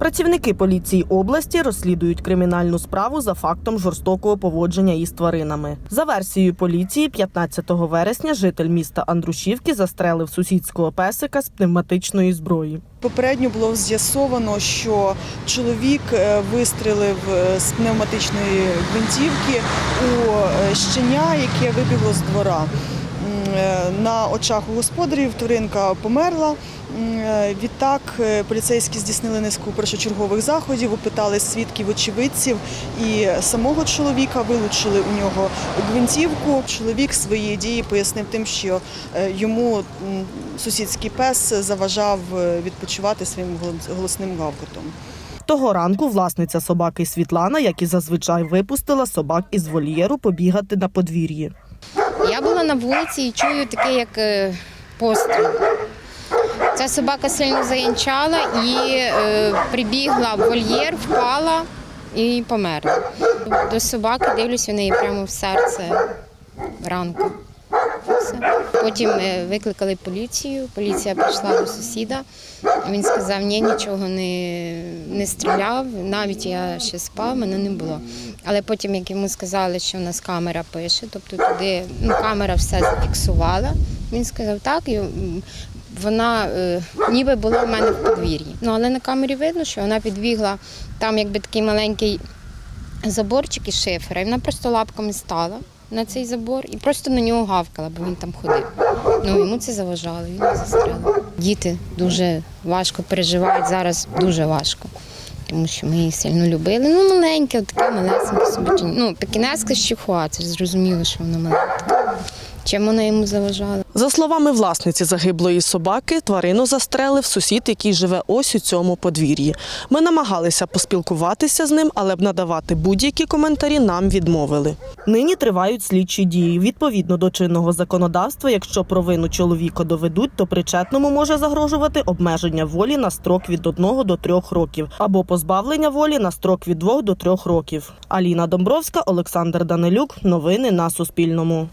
Працівники поліції області розслідують кримінальну справу за фактом жорстокого поводження із тваринами. За версією поліції, 15 вересня житель міста Андрушівки застрелив сусідського песика з пневматичної зброї. Попередньо було з'ясовано, що чоловік е, вистрелив е, з пневматичної гвинтівки у е, щеня, яке вибігло з двора. На очах у господарів тваринка померла. Е, Відтак е, поліцейські здійснили низку першочергових заходів, опитали свідків очевидців і самого чоловіка вилучили у нього гвинтівку. Чоловік свої дії пояснив тим, що е, йому сусідський пес заважав відпочивати своїм голосним гавкотом. Того ранку власниця собаки Світлана, як і зазвичай, випустила собак із вольєру побігати на подвір'ї. Я була на вулиці і чую таке, як постріл. Ця собака сильно заянчала і е, прибігла в вольєр, впала і померла. До собаки дивлюся в неї прямо в серце ранку. Все. Потім е, викликали поліцію. Поліція прийшла до сусіда. Він сказав, ні, нічого не, не стріляв. Навіть я ще спав, мене не було. Але потім, як йому сказали, що в нас камера пише, тобто туди ну, камера все зафіксувала. Він сказав так, і вона е, ніби була в мене в подвір'ї. Ну але на камері видно, що вона підбігла там, якби такий маленький заборчик із шифера, і вона просто лапками стала на цей забор і просто на нього гавкала, бо він там ходив. Ну йому це заважало, він застрелив. Діти дуже важко переживають зараз, дуже важко. Тому що ми її сильно любили. Ну, маленьке, таке малесеньке собі. Ну, пекінеска з чихуа, це ж зрозуміло, що вона маленька. Чим вона йому заважала? За словами власниці загиблої собаки, тварину застрелив сусід, який живе ось у цьому подвір'ї. Ми намагалися поспілкуватися з ним, але б надавати будь-які коментарі нам відмовили. Нині тривають слідчі дії. Відповідно до чинного законодавства, якщо провину чоловіка доведуть, то причетному може загрожувати обмеження волі на строк від 1 до 3 років або позбавлення волі на строк від 2 до 3 років. Аліна Домбровська, Олександр Данилюк. Новини на Суспільному.